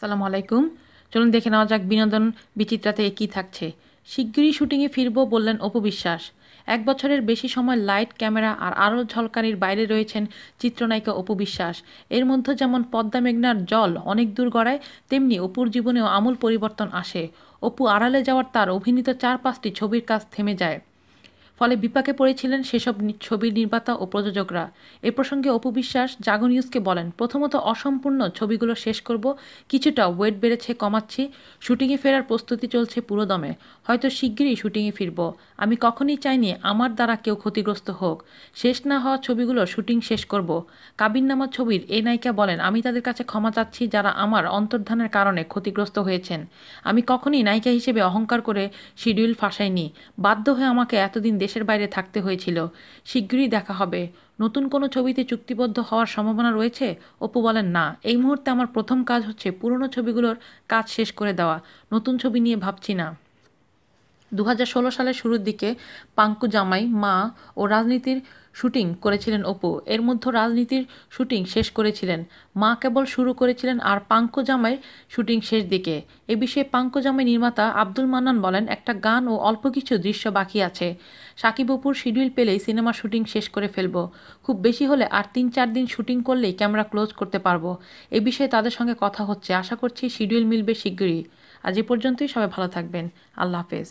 আসসালামু আলাইকুম। চলুন দেখে নেওয়া যাক বিনোদন বিচিত্রাতে কী থাকছে। শিগগিরই শুটিংয়ে ফিরব বললেন অপু বিশ্বাস। এক বছরের বেশি সময় লাইট ক্যামেরা আর আরও ঝলকানির বাইরে রয়েছেন চিত্রনায়িকা অপু বিশ্বাস। এর মধ্যে যেমন পদ্মা মেঘনার জল অনেক দূর গড়ায়, তেমনি অপুর জীবনেও আমূল পরিবর্তন আসে। অপু আড়ালে যাওয়ার তার অভিনীত চার পাঁচটি ছবির কাজ থেমে যায়। ফলে বিপাকে পড়েছিলেন সেসব ছবির নির্মাতা ও প্রযোজকরা। এ প্রসঙ্গে অপু বিশ্বাস জাগো নিউজকে বলেন, প্রথমত অসম্পূর্ণ ছবিগুলো শেষ করব। কিছুটা ওয়েট বেড়েছে, কমাচ্ছি। শুটিংয়ে ফেরার প্রস্তুতি চলছে পুরোদমে হয়তো শিগগিরই শুটিংয়ে ফিরব। আমি কখনই চাইনি আমার দ্বারা কেউ ক্ষতিগ্রস্ত হোক। শেষ না হওয়া ছবিগুলো শুটিং শেষ করব। কাবিন কাবিননামা ছবির এই নায়িকা বলেন, আমি তাদের কাছে ক্ষমা চাচ্ছি যারা আমার অন্তর্ধানের কারণে ক্ষতিগ্রস্ত হয়েছেন। আমি কখনই নায়িকা হিসেবে অহংকার করে শিডিউল ফাঁসাইনি। বাধ্য হয়ে আমাকে এতদিন দেশের বাইরে থাকতে হয়েছিল। শিগগিরই দেখা হবে। নতুন কোনো ছবিতে চুক্তিবদ্ধ হওয়ার সম্ভাবনা রয়েছে? অপু বলেন, না, এই মুহূর্তে আমার প্রথম কাজ হচ্ছে পুরনো ছবিগুলোর কাজ শেষ করে দেওয়া। নতুন ছবি নিয়ে ভাবছি না। দু হাজার ষোলো সালের শুরুর দিকে পাঙ্কু জামাই, মা ও রাজনীতির শুটিং করেছিলেন অপু। এর মধ্যে রাজনীতির শুটিং শেষ করেছিলেন। মা কেবল শুরু করেছিলেন আর পাঙ্কু জামাই শুটিং শেষ দিকে। এ বিষয়ে পাঙ্কু জামাই নির্মাতা আব্দুল মান্নান বলেন, একটা গান ও অল্প কিছু দৃশ্য বাকি আছে। সাকিব অপুর শিডিউল পেলেই সিনেমার শুটিং শেষ করে ফেলব। খুব বেশি হলে আর তিন চার দিন শুটিং করলেই ক্যামেরা ক্লোজ করতে পারব। এ বিষয়ে তাদের সঙ্গে কথা হচ্ছে। আশা করছি শিডিউল মিলবে শিগগিরই। আজ এ পর্যন্তই। সবাই ভালো থাকবেন। আল্লাহ হাফেজ।